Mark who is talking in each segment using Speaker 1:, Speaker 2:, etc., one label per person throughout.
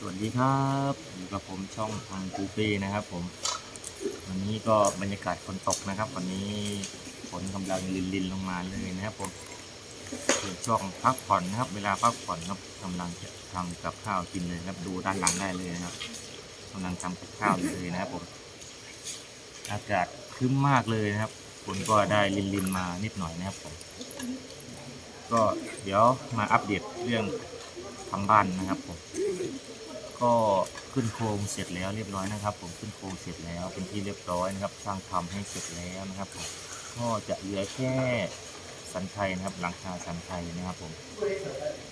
Speaker 1: สวัสดีครับอยู่กับผมช่องทางกูเป้นะครับ ผม วันนี้ก็บรรยากาศฝนตกนะครับ วันนี้ฝนกำลังลินลินลงมาเลยนะครับผมเป็นช่วงพักผ่อนนะครับ เวลาพักผ่อนครับกำลังจะทำกับข้าวกินเลยครับ ดูด้านหลังได้เลยนะครับกำลังทำกับข้าวเลยนะครับผม อากาศครึ้มมากเลยนะครับฝนก็ได้ลินลินมานิดหน่อยนะครับผม ก็เดี๋ยวมาอัปเดตเรื่องทำบ้านนะครับผม ก็ขึ้นโครงเสร็จแล้วเรียบร้อยนะครับ ผมขึ้นโครงเสร็จแล้วเป็นที่เรียบร้อยนะครับสร้างทำให้เสร็จแล้วนะครับผมก็จะเหลือแค่สันไทยนะครับ หลังคาสันไทยนะครับ ผม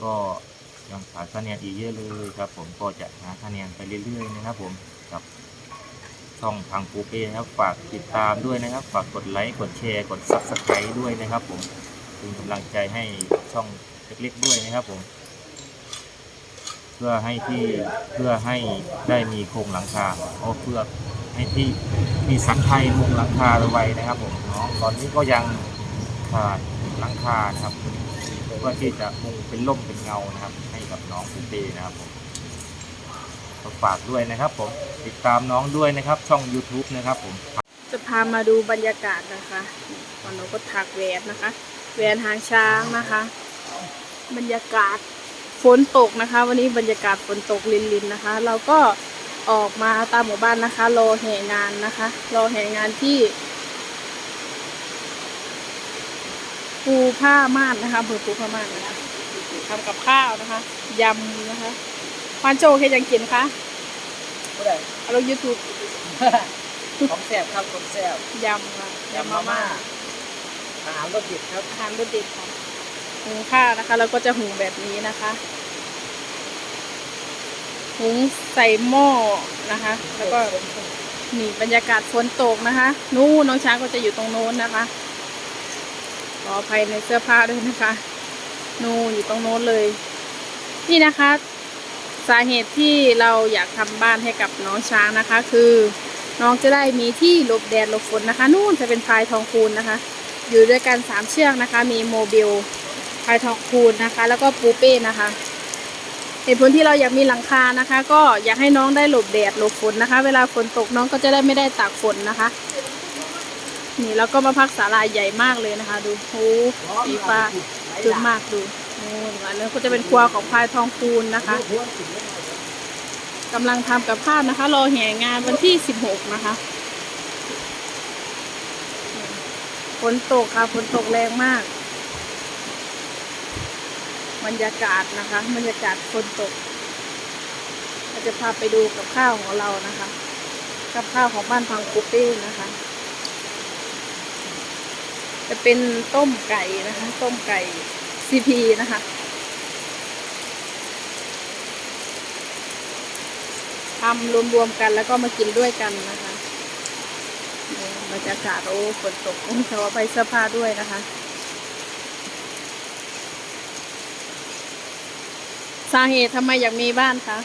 Speaker 1: ก็ยังขาดคะแนนอีกเยอะเลยครับ ผมก็จะหาคะแนนไปเรื่อยๆนะครับ ผมกับช่องทางปูเป้นะครับฝากติดตามด้วยนะครับ ฝากกดไลค์กดแชร์กดซับสไครต์ด้วยนะครับ ผมเป็นกำลังใจให้ช่องเล็กๆด้วยนะครับ ผม เพื่อให้ที่เพื่อให้ได้มีโครงหลังคาโอ้เพื่อให้ที่มีสันไทยมุงหลังคาเอาไว้นะครับผมเนาะตอนนี้ก็ยังขาดหลังคานะครับเพื่อที่จะมุงเป็นร่มเป็นเงานะครับ ให้กับน้องคุณเตนะครับผมฝากด้วยนะครับผมติดตามน้องด้วยนะครับ ช่อง YouTube นะครับผม
Speaker 2: จะพามาดูบรรยากาศนะคะวันนี้ก็ถักแหวนนะคะแหวนหางช้างนะคะ บรรยากาศ ฝนตกนะคะ วันนี้บรรยากาศฝนตกลินๆนะคะ เราก็ออกมาตามหมู่บ้านนะคะรอแห่งานนะคะรอแห่งานที่ปูผ้าม่านนะคะอำเภอปูผ้าม่านนะคะทำกับข้าวนะคะยำนะคะพานโจเคยยังกินคะ
Speaker 3: ผู้ใด
Speaker 2: เอาลงยูทูบ
Speaker 3: ของแซ่บครับของแซ่บ
Speaker 2: ยำค่ะยำมาม่า
Speaker 3: อาหารรสเด็ดครับ
Speaker 2: อาหารรสเด็ดค่ะ หุงข้าวนะคะ แล้วก็จะหุงแบบนี้นะคะ หุงใส่หม้อนะคะ แล้วก็นี่บรรยากาศฝนตกนะคะ นู่นน้องช้างก็จะอยู่ตรงโน้นนะคะขออภัยในเสื้อผ้าด้วยนะคะ นู่นอยู่ตรงโน้นเลย นี่นะคะ สาเหตุที่เราอยากทำบ้านให้กับน้องช้างนะคะ คือน้องจะได้มีที่หลบแดดหลบฝนนะคะ นู่นจะเป็นพายทองคูณนะคะ อยู่ด้วยกันสามเชือกนะคะ มีโมบิล พายทองคูณนะคะ แล้วก็ปูเป้นะคะเหตุผลที่เราอยากมีหลังคานะคะ ก็อยากให้น้องได้หลบแดดหลบฝนนะคะ เวลาฝนตกน้องก็จะได้ไม่ได้ตากฝนนะคะ นี่แล้วก็มาพักศาลาใหญ่มากเลยนะคะ ดูโอ้สีฟ้าสวยมากดูโอ้อันนี้ก็จะเป็นครัวของพายทองคูณนะคะกำลังทำกับข้าวนะคะ รอแห่งานวันที่สิบหกนะคะฝนตกค่ะฝนตกแรงมาก บรรยากาศนะคะ บรรยากาศฝนตกเราจะพาไปดูกับข้าวของเรานะคะ กับข้าวของบ้านพังคุปเป้นะคะ จะเป็นต้มไก่นะคะ ต้มไก่ซีพีนะคะทำรวมๆกันแล้วก็มากินด้วยกันนะคะบรรยากาศโอ้ฝนตกต้องขอไปเสื้อผ้าด้วยนะคะาเหตุทำไมอยากมีบ้านคะ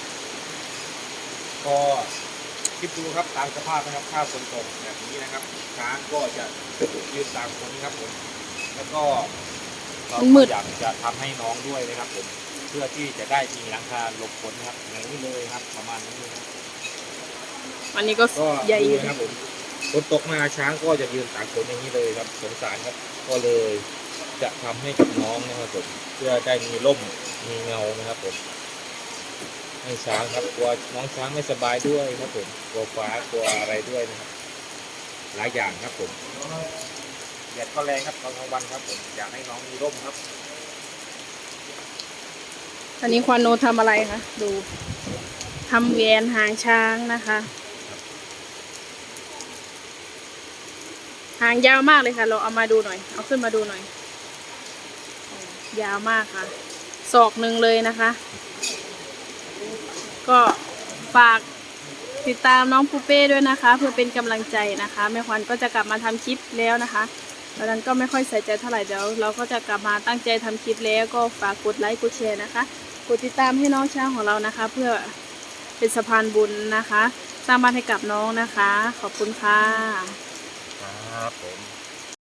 Speaker 4: ก็คิดดูครับตามสภาพนะครับถ้าฝนตกแบบนี้นะครับช้างก็จะยืนตามฝนครับผม แล้วก็เราก็อยากจะทำให้น้องด้วยนะครับผม เพื่อที่จะได้มีหลังคาหลบฝนนะครับอย่างนี้เลยครับ ประมาณนี้นะครับ
Speaker 2: วันนี้ก็
Speaker 4: ก็
Speaker 2: ใหญ่อ
Speaker 4: ดู
Speaker 2: ยู่
Speaker 4: นะครับผมฝนตกมาช้างก็จะยืนตากฝนอย่างนี้เลยครับสงสารครับ ก็เลยจะทำให้กับน้องนะครับผมเพื่อได้มีร่ม มีเงานะครับผมให้ช้างครับกลัวน้องช้างไม่สบายด้วยครับผมกลัวฟ้ากลัวอะไรด้วยนะครับหลายอย่างครับผมแดดก็แรงครับตอนกลางวันครับผมอยากให้น้องมีร่มครับ
Speaker 2: อันนี้ควานโนทำอะไรคะดูทำแหวนหางช้างนะคะหางยาวมากเลยค่ะ เราเอามาดูหน่อย เอาขึ้นมาดูหน่อยโอ้ยาวมากค่ะ ศอกหนึ่งเลยนะคะ ก็ฝากติดตามน้องปูเป้ด้วยนะคะ เพื่อเป็นกำลังใจนะคะแม่ควันก็จะกลับมาทำคลิปแล้วนะคะตอนนั้นก็ไม่ค่อยใส่ใจเท่าไหร่เดี๋ยวเราก็จะกลับมาตั้งใจทำคลิปแล้วก็ฝากกดไลค์กดแชร์นะคะ กดติดตามให้น้องช้างของเรานะคะ เพื่อเป็นสะพานบุญนะคะ สร้างบ้านให้กับน้องนะคะ ขอบคุณค่ะ
Speaker 1: ครับผม